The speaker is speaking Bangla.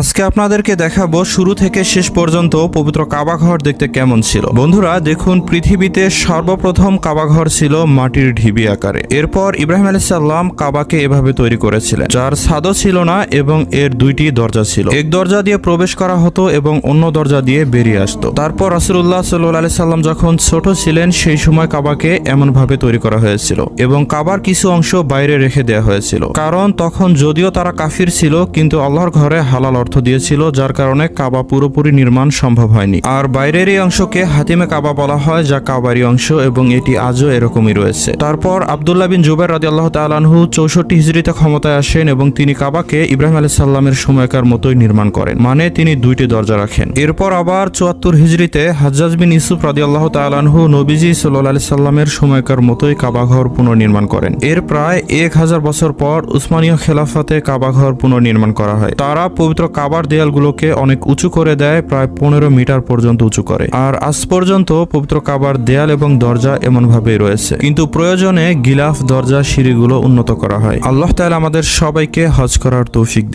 আজকে আপনাদেরকে দেখাবো শুরু থেকে শেষ পর্যন্ত পবিত্র কাবা ঘর দেখতে কেমন ছিল। বন্ধুরা, দেখুন, পৃথিবীতে সর্বপ্রথম কাবা ঘর ছিল মাটির ঢিবি আকারে। এরপর ইব্রাহিম আলাইসাল্লাম কাবাকে এভাবে তৈরি করেছিলেন। যার ছাদও ছিল না এবং এর দুইটি দরজা ছিল। এক দরজা দিয়ে প্রবেশ করা হতো এবং অন্য দরজা দিয়ে বেরিয়ে আসতো। তারপর রাসুল্লাহ সাল্লি সাল্লাম যখন ছোট ছিলেন, সেই সময় কাবাকে এমন ভাবে তৈরি করা হয়েছিল এবং কাবার কিছু অংশ বাইরে রেখে দেওয়া হয়েছিল। কারণ তখন যদিও তারা কাফির ছিল, কিন্তু আল্লাহর ঘরে হালাল অর্থ দিয়েছিল, যার কারণে কাবা পুরোপুরি নির্মাণ সম্ভব হয়নি। আর বাইরের এই অংশকে হাতিমে কাবা বলা হয়, যা কাবারই অংশ এবং এটি আজও এরকমই রয়েছে। তারপর আবদুল্লাহ বিন জুবের রাজি আল্লাহ তালানহু চৌষট্টি হিজড়িতে ক্ষমতায় আসেন এবং তিনি কাবাকে ইব্রাহিম আলাইহিস সাল্লামের সময়কার মতোই নির্মাণ করেন। মানে তিনি দুইটি দরজা রাখেন। এরপর আবার চুয়াত্তর হিজড়িতে হাজ্জাজ বিন ইসুফ রাজি আল্লাহ তালানহু নবীজি সাল্লাহ সাল্লামের সময়কার মতোই কাবাঘর পুনর্নির্মাণ করেন। এর প্রায় এক হাজার বছর পর উসমানীয় খেলাফতে কাবাঘর পুনর্নির্মাণ করা হয়। তারা পবিত্র কাবার দেয়ালগুলোকে অনেক উঁচু করে দেয়, প্রায় পনেরো মিটার পর্যন্ত উঁচু করে। আর আজ পর্যন্ত পবিত্র কাবার দেয়াল এবং দরজা এমন ভাবেই রয়েছে। কিন্তু প্রয়োজনে গিলাফ, দরজা, সিঁড়িগুলো উন্নত করা হয়। আল্লাহ তাহলে আমাদের সবাইকে হজ করার তৌফিক দিন।